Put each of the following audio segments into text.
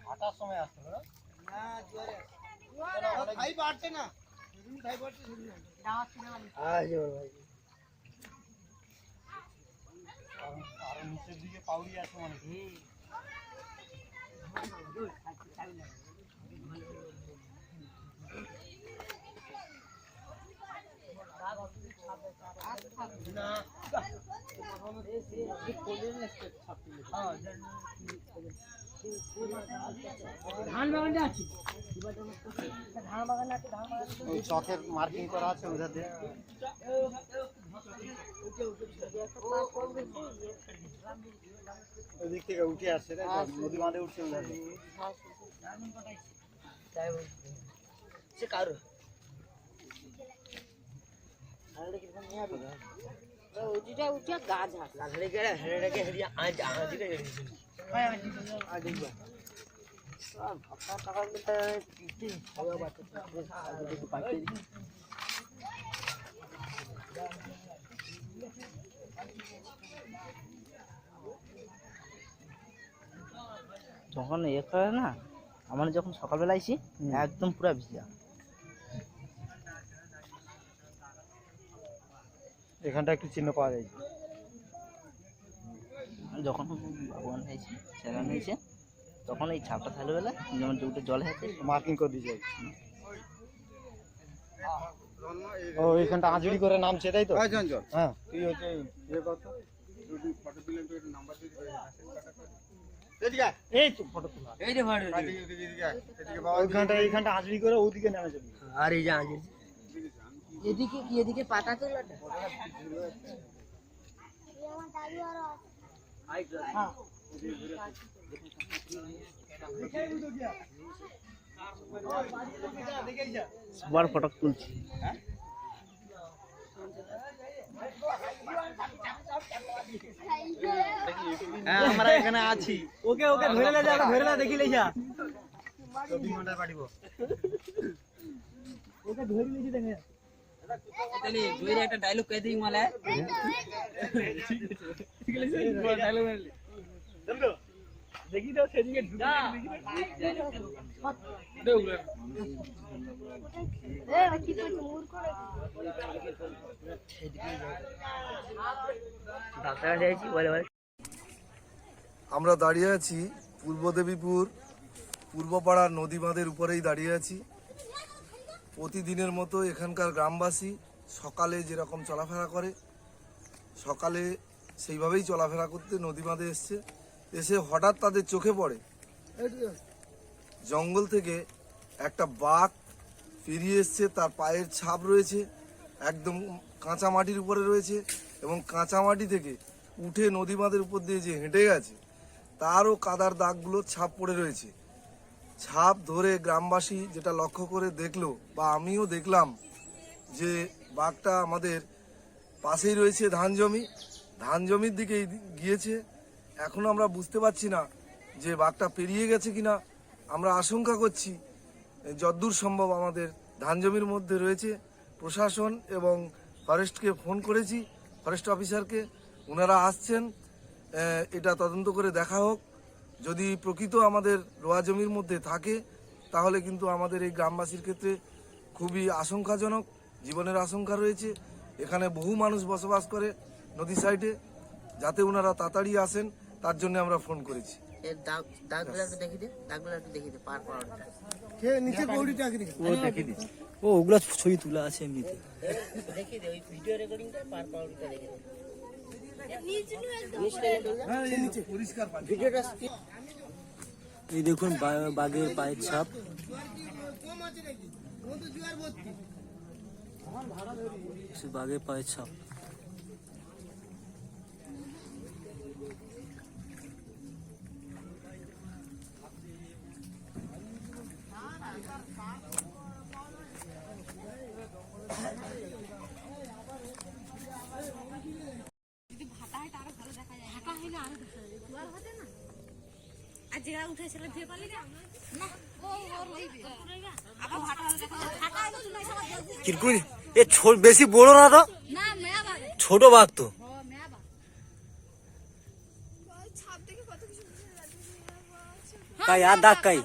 ভাটার সময় আসতে হবে ভাই বাড়ছে না ভাই বাড়ছে ভাই। আরও নিচের দিকে পাউড়ি আছে মানে ধান বাগানটা আছে ধান বাগান আছে ধান বাগান ওই চকের মার্কিং করা আছে ওদের দিয়ে। ওই থেকে উঠে আসছে নদী বাঁধে উঠছে ওদের। সে কারও যখন ইয়ে করে না আমার যখন সকালবেলা আইসি একদম পুরা ভিজা। এখানটা একটু চিহ্ন পাওয়া যায়। যখন ভগবান আইসি সেরা নিয়েছে তখন এই ছাপটা থাকলে বেলা যেমন দুটো জল হেঁটে মার্কিং করে দিয়ে যায়। ও এখানটা আঁচড়ি করে নামছে তাই তো? হ্যাঁ। তুই হচ্ছে ইয়ে কর তো। এই তো ফটো তোলা। এই রে ভাড়ে ওইখানটা এইখানটা আঁচড়ি করে ওদিকে আর এই যে আজ এদিকে কি এদিকে পাতা তোলাটা সবার ফটো তুলছি হ্যাঁ আমরা এখানে আছি ওকে ওকে ধরে লে যা ধরে লে দেখি লে যা চব্বিশ ঘন্টায় পাঠিব ওকে ধরে লিছি দেখে তাহলে একটা ডায়লগ দিই মালা দেখি তো সেদিকে ঢুকে ডাক্তার যাইছি বলে আমরা দাঁড়িয়ে আছি পূর্ব দেবীপুর, পূর্বপাড়ার নদী বাঁধের উপরেই দাঁড়িয়ে আছি। প্রতিদিনের মতো এখানকার গ্রামবাসী সকালে যেরকম চলাফেরা করে, সকালে সেইভাবেই চলাফেরা করতে নদী বাঁধে এসছে। এসে হঠাৎ তাদের চোখে পড়ে। জঙ্গল থেকে একটা বাঘ ফিরিয়ে এসছে, তার পায়ের ছাপ রয়েছে, একদম কাঁচা মাটির উপরে রয়েছে এবং কাঁচা মাটি থেকে উঠে নদী বাঁধের উপর দিয়ে যে হেঁটে গেছে, তারও কাদার দাগগুলো ছাপ পড়ে রয়েছে। ছাপ ধরে গ্রামবাসী যেটা লক্ষ্য করে দেখল বা আমিও দেখলাম যে বাঘটা আমাদের পাশেই রয়েছে ধান জমি। ধান জমির দিকে গিয়েছে। এখনও আমরা বুঝতে পারছি না যে বাঘটা পেরিয়ে গেছে কিনা। আমরা আশঙ্কা করছি যদ্দূর সম্ভব আমাদের ধান জমির মধ্যে রয়েছে। প্রশাসন এবং ফরেস্টকে ফোন করেছি, ফরেস্ট অফিসারকে। ওনারা আসছেন এটা তদন্ত করে দেখা হোক। যদি প্রকৃত আমাদের রোয়া জমির মধ্যে থাকে তাহলে কিন্তু আমাদের এই গ্রামবাসীর ক্ষেত্রে খুবই আশঙ্কাজনক জীবনের আশঙ্কা রয়েছে। এখানে বহু মানুষ বসবাস করে নদী সাইডে যাতে ওনারা তাড়াতাড়ি আসেন তার জন্য আমরা ফোন করেছি। এর দাগ দাগগুলো একটু দেখি দে দাগগুলো একটু দেখি দে পার পাওয়াটা নিচে গৌড়িটা আগে দেখি ও ওগুলো ছবি তোলা আছে এমনিতে। দেখি দে ওই ভিডিও রেকর্ডিংটা পার দেখি এই নিচে পরিষ্কার পানি ভিডিওটা এই দেখুন, বা- বাঘের পায়ের ছাপ। সে বাঘের পায়ের ছাপ। আর যেটা উঠেছিল বেশি বড় না তো। ছোট বাঘ তো। কাই? আর দাগ কাই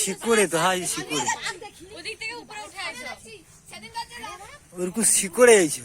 শিকড়ে তো হাই শিকড়ে। ওরকম শিকড়ে এইছো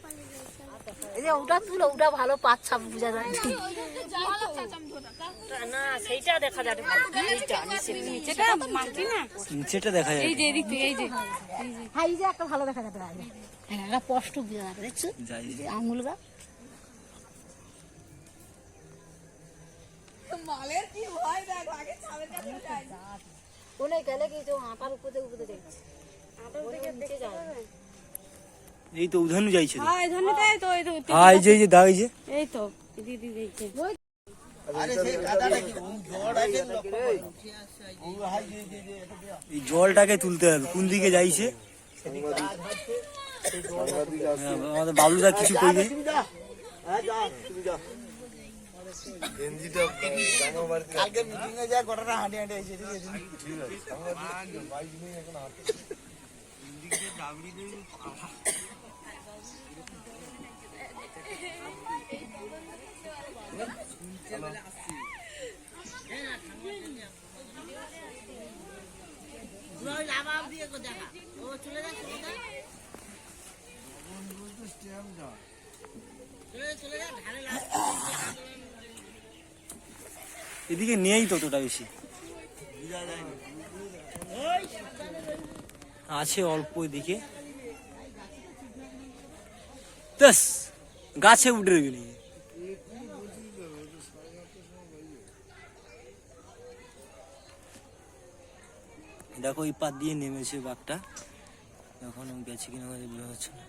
এই যে ওটা তুলো ওটা ভালো পাচ্ছা বোঝা যায় না সেইটা দেখা যাবে। এইটা নিচেটা মাটি না? নিচেটা দেখা যায় এই যে এদিক থেকে এই যে। হ্যাঁ এই যে একটা ভালো দেখা যাবে হ্যাঁ একটা স্পষ্ট বোঝা যাবে দেখছ? যাই। এই যে আঙুলটা কোনে গেলে কি তো আটার উপরে উপরে দেখছি আটার উপরে নিচে যায় এই তো উধানু যাইছে তো। হ্যাঁ এই তো এই তো হ্যাঁ এই যে এই যে দাগ এই যে। এই তো দিদি দেখছে জলটাকে তুলতে হবে। কোন দিকে যাইছে? আমাদের বাবলুদা কিছু হাঁটি এদিকে নেই ততটা বেশি। আছে অল্প এদিকে। ব্যাস গাছে উঠে গেলি দেখো এই পাত দিয়ে নেমেছে বাঘটা এখন গেছে কিনা যাচ্ছে না